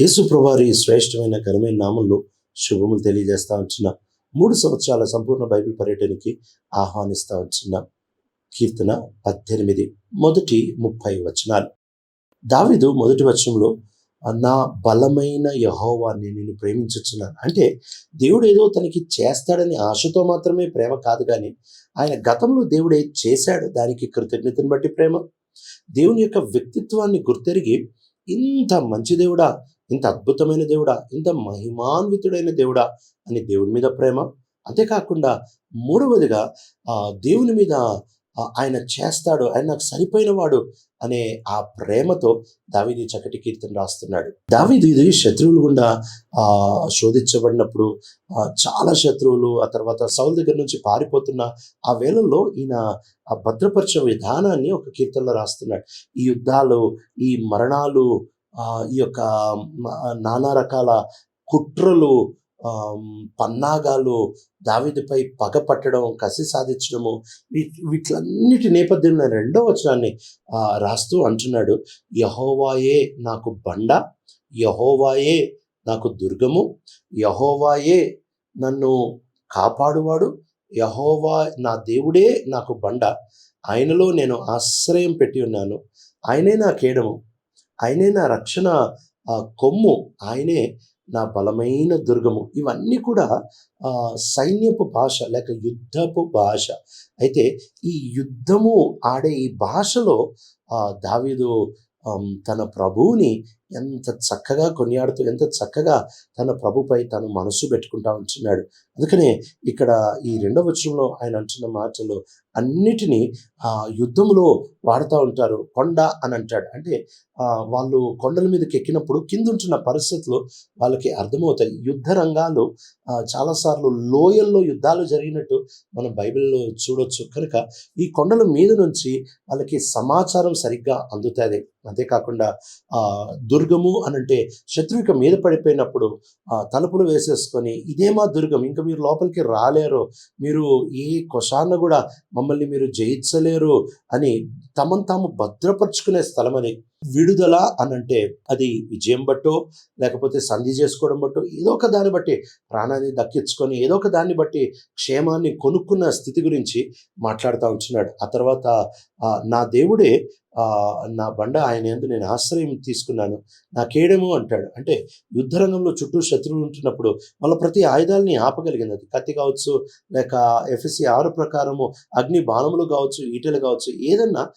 యేసు ప్రభువారి శ్రేష్టమైన ఘనమైన నామంలో శుభములు తెలియజేస్తా వచ్చిన మూడు సంవత్సరాల సంపూర్ణ బైబిల్ పర్యటనకి ఆహ్వానిస్తా వచ్చిన కీర్తన పద్దెనిమిది మొదటి ముప్పై వచనాలు. దావిదు మొదటి వచనంలో నా బలమైన యహోవాన్ని నేను ప్రేమించుచున్నాను. అంటే దేవుడు ఏదో తనకి చేస్తాడని ఆశతో మాత్రమే ప్రేమ కాదు కానీ ఆయన గతంలో దేవుడు ఏది చేశాడు. దానికి కృతజ్ఞతను బట్టి ప్రేమ. దేవుని యొక్క వ్యక్తిత్వాన్ని గుర్తెరిగి ఇంత మంచి దేవుడా ఇంత అద్భుతమైన దేవుడా ఇంత మహిమాన్వితుడైన దేవుడా అని దేవుని మీద ప్రేమ. అంతేకాకుండా మూడవదిగా ఆ దేవుని మీద ఆయన చేస్తాడు ఆయన నాకు సరిపోయిన వాడు అనే ఆ ప్రేమతో దావీది చక్కటి కీర్తన రాస్తున్నాడు. దావీది ఇది శత్రువులు గుండా ఆ శోధించబడినప్పుడు చాలా శత్రువులు ఆ తర్వాత సౌల్ దగ్గర నుంచి పారిపోతున్న ఆ వేళల్లో ఈయన ఆ భద్రపరిచే విధానాన్ని ఒక కీర్తనలో రాస్తున్నాడు. ఈ యుద్ధాలు ఈ మరణాలు ఈ యొక్క నానా రకాల కుట్రలు పన్నాగాలు దావిదిపై పగ పట్టడం కసి సాధించడము వీ- వీటిలన్నిటి నేపథ్యంలో రెండో వచనాన్ని రాస్తూ అంటున్నాడు. యహోవాయే నాకు బండ యహోవాయే నాకు దుర్గము యహోవాయే నన్ను కాపాడువాడు యహోవా నా దేవుడే నాకు బండ. ఆయనలో నేను ఆశ్రయం పెట్టి ఉన్నాను. ఆయనే నా కేడము. ఆయనే నా రక్షణ కొమ్ము ఆయనే నా బలమైన దుర్గము. ఇవన్నీ కూడా సైన్యపు భాష లేక యుద్ధపు భాష. అయితే ఈ యుద్ధము ఆడే ఈ భాషలో దావిదు దావీదు తన ప్రభువుని ఎంత చక్కగా కొనియాడుతూ ఎంత చక్కగా తన ప్రభుపై తను మనసు పెట్టుకుంటా ఉంటున్నాడు. అందుకనే ఇక్కడ ఈ రెండవ వచనంలో ఆయన అంటున్న మాటలు అన్నిటినీ ఆ యుద్ధంలో వాడుతూ ఉంటారు. కొండ అని అంటాడు. అంటే వాళ్ళు కొండల మీదకి ఎక్కినప్పుడు కింద ఉంటున్న పరిస్థితులు వాళ్ళకి అర్థమవుతాయి. యుద్ధ రంగాలు చాలాసార్లు లోయల్లో యుద్ధాలు జరిగినట్టు మనం బైబిల్లో చూడొచ్చు. కనుక ఈ కొండల మీద నుంచి వాళ్ళకి సమాచారం సరిగ్గా అందుతుంది. అంతేకాకుండా ఆ, దుర్గము అని అంటే శత్రువిక మీద పడిపోయినప్పుడు తలుపులు వేసేసుకొని ఇదే మా దుర్గం ఇంకా మీరు లోపలికి రాలేరు. మీరు ఏ కొషాన్న కూడా మమ్మల్ని మీరు జయించలేరు అని తమను తాము భద్రపరుచుకునే స్థలం అని విడుదల అది విజయం బట్టో లేకపోతే సంధి చేసుకోవడం బట్టో ఏదో ఒక దాన్ని బట్టి ప్రాణాన్ని దక్కించుకొని ఏదో ఒక దాన్ని బట్టి క్షేమాన్ని కొనుక్కున్న స్థితి గురించి మాట్లాడుతూ ఉంటున్నాడు. ఆ తర్వాత నా దేవుడే నా బండ ఆయన ఎందు నేను ఆశ్రయం తీసుకున్నాను. నా అంటాడు. అంటే యుద్ధ రంగంలో చుట్టూ శత్రువులు ఉంటున్నప్పుడు వాళ్ళ ప్రతి ఆయుధాలని ఆపగలిగింది అది. కత్తి కావచ్చు లేక ఎఫ్ఎస్సి ఆరు ప్రకారము అగ్ని బాణములు కావచ్చు ఈటలు కావచ్చు ఏదన్నా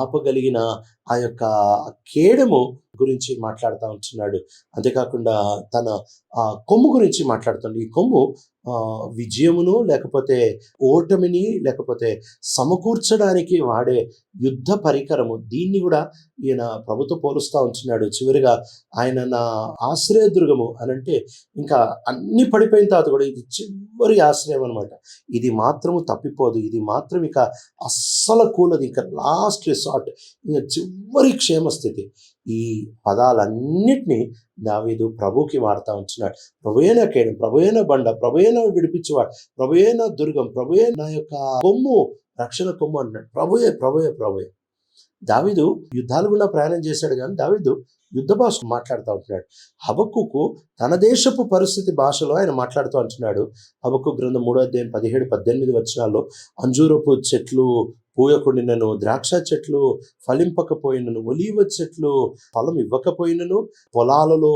ఆపగలిగిన ఆ యొక్క కేడము గురించి మాట్లాడుతూ ఉంటున్నాడు. అంతేకాకుండా తన ఆ కొమ్ము గురించి మాట్లాడుతుంది ఈ కొమ్ము విజయమును లేకపోతే ఓటమిని లేకపోతే సమకూర్చడానికి వాడే యుద్ధ పరికరము. దీన్ని కూడా ఈయన ప్రభుత్వ పోలుస్తూ ఉంటున్నాడు. చివరిగా ఆయన నా ఆశ్రయదుర్గము అని అంటే ఇంకా అన్ని పడిపోయిన తర్వాత కూడా ఇది చివరి ఆశ్రయం అనమాట ఇది మాత్రము తప్పిపోదు. ఇది మాత్రం ఇక అస్సలు కూలదు. ఇంకా లాస్ట్ రిసార్ట్ ఇంకా చివరి క్షేమస్థితి. ఈ పదాలన్నిటినీ దావీదు ప్రభుకి వాడుతూ ఉంటున్నాడు. ప్రభుయేన కేడం ప్రభుయేన బండ ప్రభుయేన విడిపించేవాడు ప్రభుయేన దుర్గం ప్రభుయే నా యొక్క కొమ్ము రక్షణ కొమ్ము అంటున్నాడు. ప్రభుయే ప్రభుయే ప్రభుయే దావీదు యుద్ధాలు కూడా ప్రయాణం చేశాడు కానీ దావీదు యుద్ధ భాష మాట్లాడుతూ ఉంటున్నాడు. హబక్కుకు తన దేశపు పరిస్థితి భాషలో ఆయన మాట్లాడుతూ అంటున్నాడు హబక్కు గ్రంథం మూడో అధ్యాయం పదిహేడు పద్దెనిమిది వచనాల్లో అంజూరపు చెట్లు పూయకుండినను ద్రాక్ష చెట్లు ఫలింపకపోయినను ఒలీవ చెట్లు ఫలం ఇవ్వకపోయినను పొలాలలో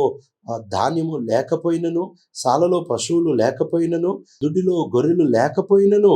ధాన్యము లేకపోయినను సాలలో పశువులు లేకపోయినను దుడ్డిలో గొర్రెలు లేకపోయినను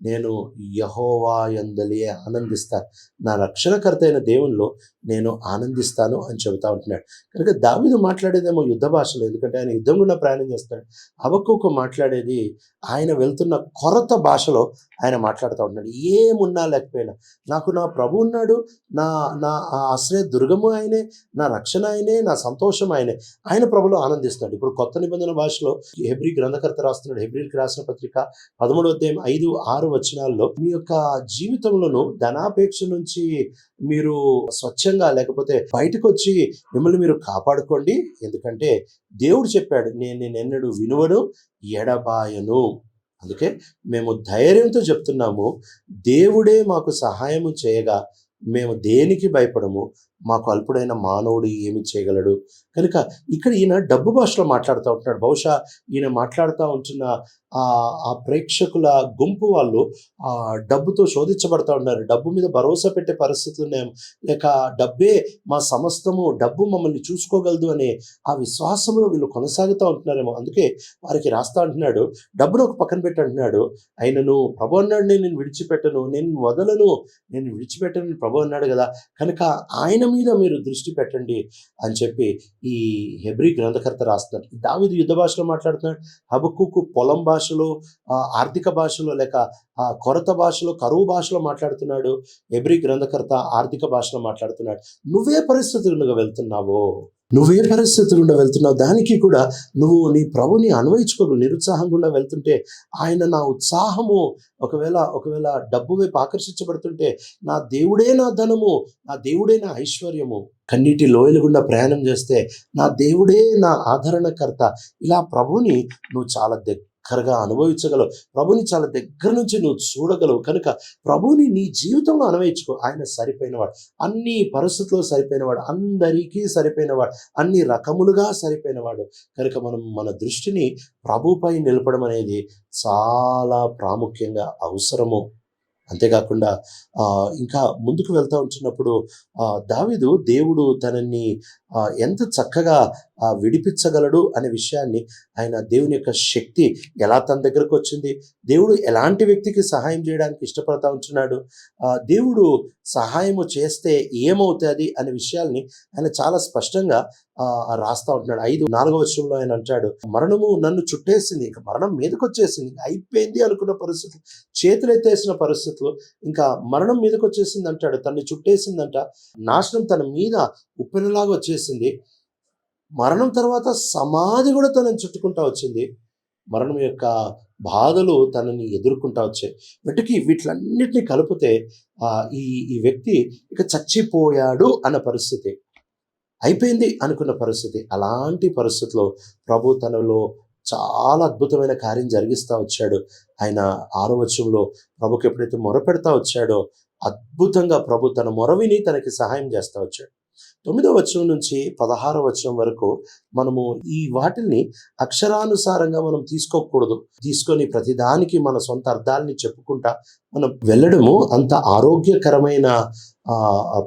నేను యహోవా ఎందలియే ఆనందిస్తాను నా రక్షణకర్త అయిన దేవునిలో నేను ఆనందిస్తాను అని చెబుతా ఉంటున్నాడు. కనుక దావిదు మాట్లాడేదేమో యుద్ధ భాషలో ఎందుకంటే ఆయన యుద్ధం కూడా ప్రయాణం చేస్తాడు. హబక్కుకు మాట్లాడేది ఆయన వెళ్తున్న కొరత భాషలో ఆయన మాట్లాడుతూ ఉంటున్నాడు ఏమున్నా లేకపోయినా. నాకు నా ప్రభు ఉన్నాడు. నా నా ఆ ఆశ్రయ దుర్గము ఆయనే. నా రక్షణ ఆయనే. నా సంతోషం ఆయనే. ఆయన ప్రభులో ఆనందిస్తున్నాడు. ఇప్పుడు కొత్త నిబంధన భాషలో హెబ్రి గ్రంథకర్త రాస్తున్నాడు. హెబ్రిల్కి రాసిన పత్రిక పదమూడు అధ్యాయం ఐదు ఆరు వచనాల్లో మీ యొక్క జీవితంలోను ధనాపేక్ష నుంచి మీరు స్వచ్ఛంగా లేకపోతే బయటకు వచ్చి మిమ్మల్ని మీరు కాపాడుకోండి. ఎందుకంటే దేవుడు చెప్పాడు నేను నేను ఎన్నడూ వినువను ఎడబాయను. అందుకే మేము ధైర్యంతో చెప్తున్నాము దేవుడే మాకు సహాయము చేయగా మేము దేనికి భయపడము? మాకు అల్పుడైన మానవుడు ఏమి చేయగలడు? కనుక ఇక్కడ ఈయన డబ్బు భాషలో మాట్లాడుతూ ఉంటున్నాడు. బహుశా ఈయన మాట్లాడుతూ ఉంటున్న ఆ ఆ ప్రేక్షకుల గుంపు వాళ్ళు ఆ డబ్బుతో శోధించబడతా ఉన్నారు. డబ్బు మీద భరోసా పెట్టే పరిస్థితులు ఉన్నాయి. లేక డబ్బే మా సమస్తము డబ్బు మమ్మల్ని చూసుకోగలదు అనే ఆ విశ్వాసంలో వీళ్ళు కొనసాగుతూ ఉంటున్నారేమో. అందుకే వారికి రాస్తా అంటున్నాడు. డబ్బును ఒక పక్కన పెట్టి అంటున్నాడు. ఆయనను ప్రభు అన్నాడు నేను విడిచిపెట్టను నేను వదలను నేను విడిచిపెట్టను ప్రభు అన్నాడు కదా. కనుక ఆయన మీద మీరు దృష్టి పెట్టండి అని చెప్పి ఈ హెబ్రి గ్రంథకర్త రాస్తున్నాడు దావిది యుద్ధ భాషలో మాట్లాడుతున్నాడు హబక్కుకు పొలం భాషలో ఆర్థిక భాషలో లేక కొరత భాషలో కరువు భాషలో మాట్లాడుతున్నాడు. హెబ్రి గ్రంథకర్త ఆర్థిక భాషలో మాట్లాడుతున్నాడు. నువ్వే పరిస్థితులుగా వెళ్తున్నావో? నువ్వే పరిస్థితి గుండా వెళ్తున్నావు? దానికి కూడా నువ్వు నీ ప్రభుని అన్వయించుకోవు నిరుత్సాహం గుండా వెళ్తుంటే ఆయన నా ఉత్సాహము ఒకవేళ ఒకవేళ డబ్బు వైపు ఆకర్షించబడుతుంటే నా దేవుడే నా ధనము నా దేవుడే నా ఐశ్వర్యము. కన్నీటి లోయలు గుండా ప్రయాణం చేస్తే నా దేవుడే నా ఆదరణకర్త. ఇలా ప్రభుని నువ్వు చాలా దగ్గరగా అనుభవించగలవు. ప్రభుని చాలా దగ్గర నుంచి నువ్వు చూడగలవు. కనుక ప్రభుని నీ జీవితంలో అనుభవించుకో ఆయన సరిపోయినవాడు. అన్ని పరిస్థితుల్లో సరిపోయినవాడు. అందరికీ సరిపోయినవాడు. అన్ని రకములుగా సరిపోయినవాడు. కనుక మనం మన దృష్టిని ప్రభుపై నిలపడం అనేది చాలా ప్రాముఖ్యంగా అవసరము. అంతేకాకుండా ఆ, ఇంకా ముందుకు వెళ్తూ ఉంటున్నప్పుడు ఆ, దేవుడు తనని ఎంత చక్కగా విడిపించగలడు అనే విషయాన్ని ఆయన దేవుని యొక్క శక్తి ఎలా తన దగ్గరకు వచ్చింది? దేవుడు ఎలాంటి వ్యక్తికి సహాయం చేయడానికి ఇష్టపడతా ఉంటున్నాడు? దేవుడు సహాయము చేస్తే ఏమవుతుంది అనే విషయాల్ని ఆయన చాలా స్పష్టంగా ఆ, రాస్తా ఉంటున్నాడు. ఐదు నాలుగో వచనంలో ఆయన అంటాడు మరణము నన్ను చుట్టేసింది ఇంకా మరణం మీదకి వచ్చేసింది అయిపోయింది అనుకున్న పరిస్థితులు చేతులెత్తేసిన పరిస్థితులు ఇంకా మరణం మీదకి వచ్చేసింది అంటాడు తన్ని చుట్టేసిందంట నాశనం తన మీద ఉప్పెనలాగా వచ్చేసింది. మరణం తర్వాత సమాధి కూడా తనని చుట్టుకుంటా వచ్చింది. మరణం యొక్క బాధలు తనని ఎదుర్కొంటా వచ్చాయి. వెంటకి వీటిలన్నిటిని కలిపితే ఈ ఈ వ్యక్తి ఇక చచ్చిపోయాడు అన్న పరిస్థితి. అయిపోయింది అనుకున్న పరిస్థితి. అలాంటి పరిస్థితిలో ప్రభు తనలో చాలా అద్భుతమైన కార్యం జరిగిస్తా వచ్చాడు. ఆయన ఆరవచంలో ప్రభుకి ఎప్పుడైతే మొరపెడతా వచ్చాడో అద్భుతంగా ప్రభు తన మొరవిని తనకి సహాయం చేస్తా వచ్చాడు. తొమ్మిదో వచనం నుంచి పదహారో వచనం వరకు మనము ఈ వాటిల్ని అక్షరానుసారంగా మనం తీసుకోకూడదు. తీసుకొని ప్రతిదానికి మన సొంత అర్థాలని చెప్పుకుంటా మనం వెళ్ళడము అంత ఆరోగ్యకరమైన ఆ,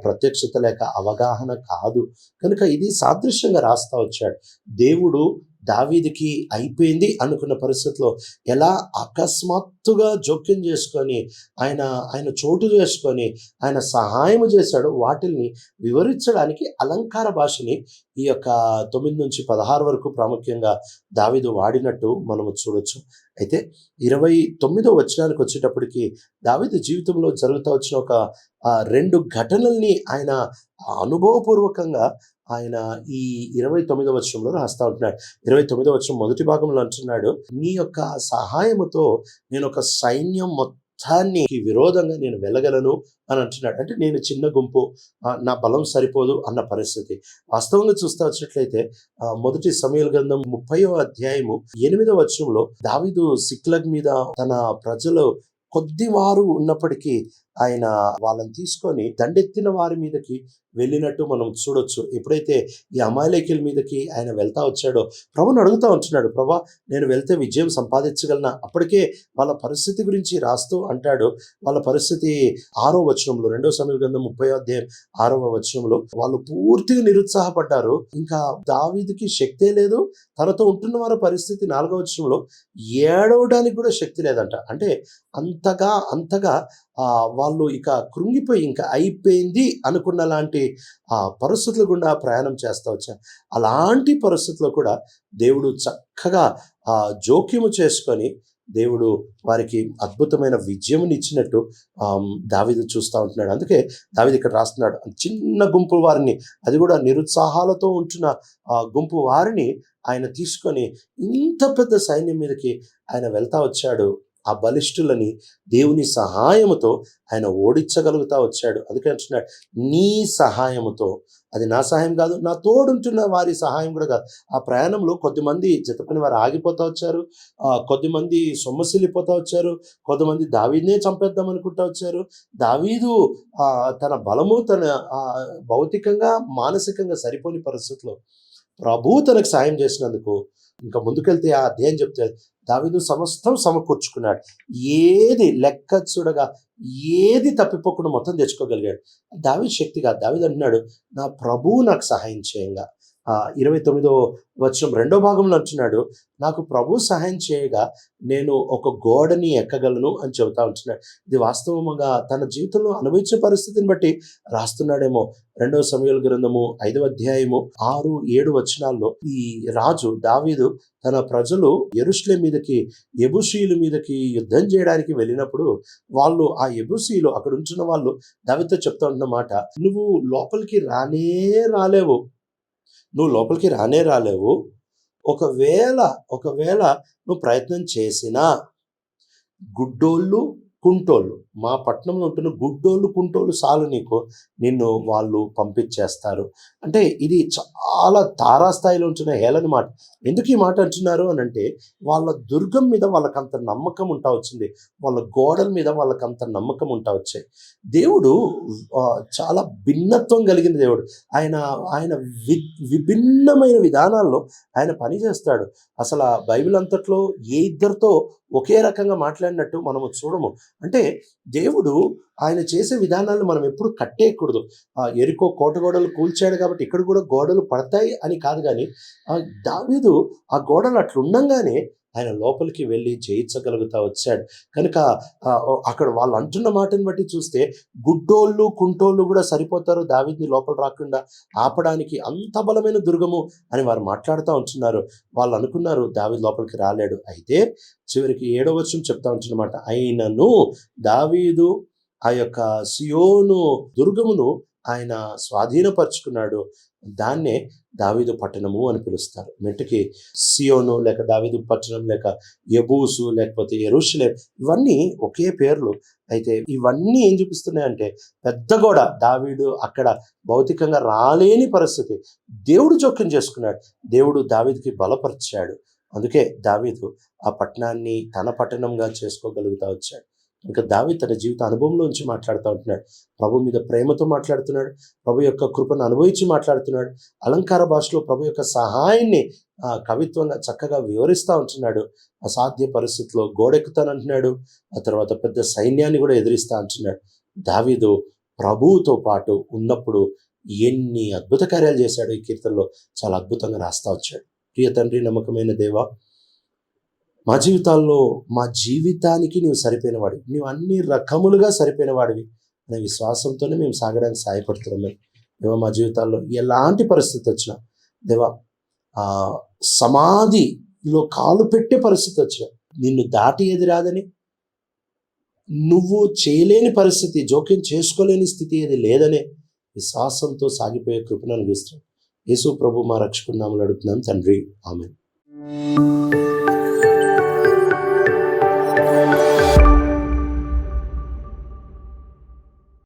ప్రత్యక్షత లేక అవగాహన కాదు. కనుక ఇది సాదృశ్యంగా రాస్తా వచ్చాడు. దేవుడు దావీదికి అయిపోయింది అనుకున్న పరిస్థితిలో ఎలా అకస్మాత్తుగా జోక్యం చేసుకొని ఆయన ఆయన చోటు చేసుకొని ఆయన సహాయం చేశాడో వాటిల్ని వివరించడానికి అలంకార భాషని ఈ యొక్క తొమ్మిది నుంచి పదహారు వరకు ప్రాముఖ్యంగా దావీదు వాడినట్టు మనము చూడొచ్చు. అయితే ఇరవై తొమ్మిదో వచనానికి వచ్చేటప్పటికి దావీదు జీవితంలో జరుగుతూ వచ్చిన ఒక రెండు ఘటనల్ని ఆయన అనుభవపూర్వకంగా ఆయన ఈ ఇరవై తొమ్మిదో వచనంలో రాస్తా ఉంటున్నాడు. ఇరవై తొమ్మిదో వచనం మొదటి భాగంలో అంటున్నాడు నీ యొక్క సహాయముతో నేను ఒక సైన్యం మొత్తాన్ని విరోధంగా నేను వెళ్ళగలను అని అంటున్నాడు. అంటే నేను చిన్న గుంపు నా బలం సరిపోదు అన్న పరిస్థితి. వాస్తవంగా చూస్తా వచ్చినట్లయితే మొదటి సమయల గ్రంథం ముప్పయో అధ్యాయము ఎనిమిదవ వచనంలో దావీదు సిక్లగ్ మీద తన ప్రజలు కొద్ది వారు ఉన్నప్పటికీ ఆయన వాళ్ళని తీసుకొని దండెత్తిన వారి మీదకి వెళ్ళినట్టు మనం చూడొచ్చు. ఎప్పుడైతే ఈ అమాయలేకుల మీదకి ఆయన వెళ్తా వచ్చాడో ప్రభుని అడుగుతా ఉంటున్నాడు ప్రభా నేను వెళ్తే విజయం సంపాదించగలనా? అప్పటికే వాళ్ళ పరిస్థితి గురించి రాస్తూ అంటాడు. వాళ్ళ పరిస్థితి ఆరో వచనంలో రెండో సమయ గ్రంథం ముప్పై అధ్యాయం ఆరవ వచనంలో వాళ్ళు పూర్తిగా నిరుత్సాహపడ్డారు. ఇంకా దావీదికి శక్తే లేదు తనతో ఉంటున్న వారి పరిస్థితి నాలుగవ వచనంలో ఏడవడానికి కూడా శక్తి లేదంట. అంటే అంతగా అంతగా వాళ్ళు ఇక కృంగిపోయి ఇంకా అయిపోయింది అనుకున్న లాంటి ఆ పరిస్థితుల గుండా ప్రయాణం చేస్తూ వచ్చారు. అలాంటి పరిస్థితుల్లో కూడా దేవుడు చక్కగా ఆ జోక్యము చేసుకొని దేవుడు వారికి అద్భుతమైన విజయముని ఇచ్చినట్టు దావిది చూస్తూ ఉంటున్నాడు. అందుకే దావిది ఇక్కడ రాస్తున్నాడు. చిన్న గుంపు వారిని అది కూడా నిరుత్సాహాలతో ఉంటున్న ఆ గుంపు వారిని ఆయన తీసుకొని ఇంత పెద్ద సైన్యం మీదకి ఆయన వెళ్తా వచ్చాడు. ఆ బలిష్ఠులని దేవుని సహాయముతో ఆయన ఓడించగలుగుతా వచ్చాడు. అందుకే అంటున్నాడు నీ సహాయముతో. అది నా సహాయం కాదు నా తోడుంటున్న వారి సహాయం కూడా కాదు. ఆ ప్రయాణంలో కొద్దిమంది జతపని వారు ఆగిపోతూ వచ్చారు ఆ, కొద్దిమంది సొమ్మసిల్లిపోతూ వచ్చారు కొంతమంది దావీదునే చంపేద్దాం అనుకుంటా వచ్చారు. దావీదు ఆ, తన బలము తన ఆ, భౌతికంగా మానసికంగా సరిపోని పరిస్థితిలో ప్రభు తనకు సాయం చేసినందుకు ఇంకా ముందుకెళ్తే ఆ అధ్యాయం చెప్తే దావీదు సమస్తం సమకూర్చుకున్నాడు. ఏది లెక్క చూడగా ఏది తప్పిపోకుండా మొత్తం తెచ్చుకోగలిగాడు. దావి శక్తిగా కాదు. అన్నాడు నా ప్రభువు నాకు సహాయం చేయంగా. ఇరవై తొమ్మిదో వచ్చిన రెండో భాగంలో అంటున్నాడు నాకు ప్రభు సహాయం చేయగా నేను ఒక గోడని ఎక్కగలను అని చెబుతా ఉంటున్నాడు. ఇది వాస్తవంగా తన జీవితంలో అనుభవించే పరిస్థితిని బట్టి రాస్తున్నాడేమో. రెండవ సమయాల గ్రంథము ఐదవ అధ్యాయము ఆరు ఏడు వచనాల్లో ఈ రాజు దావీదు తన ప్రజలు ఎరుష్లే మీదకి ఎబుషీల మీదకి యుద్ధం చేయడానికి వెళ్ళినప్పుడు వాళ్ళు ఆ ఎబుసీలు అక్కడ ఉంటున్న వాళ్ళు దావితో చెప్తా ఉన్నమాట నువ్వు లోపలికి రానే రాలేవు. నువ్వు లోపలికి రానే రాలేవు. ఒకవేళ ఒకవేళ నువ్వు ప్రయత్నం చేసినా గుడ్డోళ్ళు కుంటోళ్ళు మా పట్టణంలో ఉంటున్న గుడ్డోళ్ళు కుంటోళ్ళు చాలు నీకు. నిన్ను వాళ్ళు పంపించేస్తారు. అంటే ఇది చాలా తారాస్థాయిలో ఉంటున్న హేళన మాట. ఎందుకు ఈ మాట అంటున్నారు అని అంటే వాళ్ళ దుర్గం మీద వాళ్ళకంత నమ్మకం ఉంటా వచ్చింది. వాళ్ళ గోడల మీద వాళ్ళకంత నమ్మకం ఉంటా వచ్చాయి. దేవుడు చాలా భిన్నత్వం కలిగిన దేవుడు. ఆయన ఆయన వి విభిన్నమైన విధానాల్లో ఆయన పని చేస్తాడు. అసలు ఆ బైబిల్ అంతట్లో ఏ ఇద్దరితో ఒకే రకంగా మాట్లాడినట్టు మనము చూడము. అంటే దేవుడు ఆయన చేసే విధానాలను మనం ఎప్పుడు కట్టేయకూడదు. ఆ ఎరుకో కోట గోడలు కూల్చాడు కాబట్టి ఇక్కడ కూడా గోడలు పడతాయి అని కాదు కానీ దావీదు ఆ గోడలు అట్లుండంగానే ఆయన లోపలికి వెళ్ళి జయించగలుగుతా వచ్చాడు. కనుక అక్కడ వాళ్ళు అంటున్న మాటని బట్టి చూస్తే గుడ్డోళ్ళు కుంటోళ్ళు కూడా సరిపోతారు దావీద్ని లోపల రాకుండా ఆపడానికి అంత బలమైన దుర్గము అని వారు మాట్లాడుతూ ఉంటున్నారు. వాళ్ళు అనుకున్నారు దావీద్ లోపలికి రాలేడు. అయితే చివరికి ఏడవ వచనం చెప్తా ఉంటున్నమాట. అయినను దావీదు ఆ యొక్క సియోను దుర్గమును ఆయన స్వాధీనపరుచుకున్నాడు. దాన్నే దావీదు పట్టణము అని పిలుస్తారు. మెట్టుకి సియోను లేక దావీదు పట్టణం లేక యబూసు లేకపోతే ఎరుషులేం ఇవన్నీ ఒకే పేర్లు. అయితే ఇవన్నీ ఏం చూపిస్తున్నాయంటే పెద్ద గోడ. దావీడు అక్కడ భౌతికంగా రాలేని పరిస్థితి. దేవుడు జోక్యం చేసుకున్నాడు. దేవుడు దావీదికి బలపరిచాడు. అందుకే దావీదు ఆ పట్టణాన్ని తన పట్టణంగా చేసుకోగలుగుతా వచ్చాడు. ఇంకా దావి తన జీవిత అనుభవంలోంచి మాట్లాడుతూ ఉంటున్నాడు. ప్రభు మీద ప్రేమతో మాట్లాడుతున్నాడు. ప్రభు యొక్క కృపను అనుభవించి మాట్లాడుతున్నాడు. అలంకార భాషలో ప్రభు యొక్క సహాయాన్ని ఆ, కవిత్వంగా చక్కగా వివరిస్తూ ఉంటున్నాడు. అసాధ్య పరిస్థితుల్లో గోడెక్కుతానంటున్నాడు. ఆ తర్వాత పెద్ద సైన్యాన్ని కూడా ఎదిరిస్తా అంటున్నాడు దావీదు ప్రభువుతో పాటు ఉన్నప్పుడు ఎన్ని అద్భుత కార్యాలు చేశాడు ఈ కీర్తనలో చాలా అద్భుతంగా రాస్తా వచ్చాడు. ప్రియ తండ్రి నమ్మకమైన దేవా మా జీవితాల్లో మా జీవితానికి నీవు సరిపోయినవాడు నీవు అన్ని రకములుగా సరిపోయినవాడివి అనే విశ్వాసంతోనే మేము సాగడానికి సహాయపడుతున్నాం. దేవా మా జీవితాల్లో ఎలాంటి పరిస్థితి వచ్చినా దేవా సమాధిలో కాలు పెట్టే పరిస్థితి వచ్చినా నిన్ను దాటి ఎదిరాదని నువ్వు చేయలేని పరిస్థితి జోక్యం చేసుకోలేని స్థితి ఏది లేదనే విశ్వాసంతో సాగిపోయే కృపను అనుభవిస్తున్నాం. యేసు ప్రభు మా రక్షకున్నాములు అడుగుతున్నాం. తండ్రి ఆమె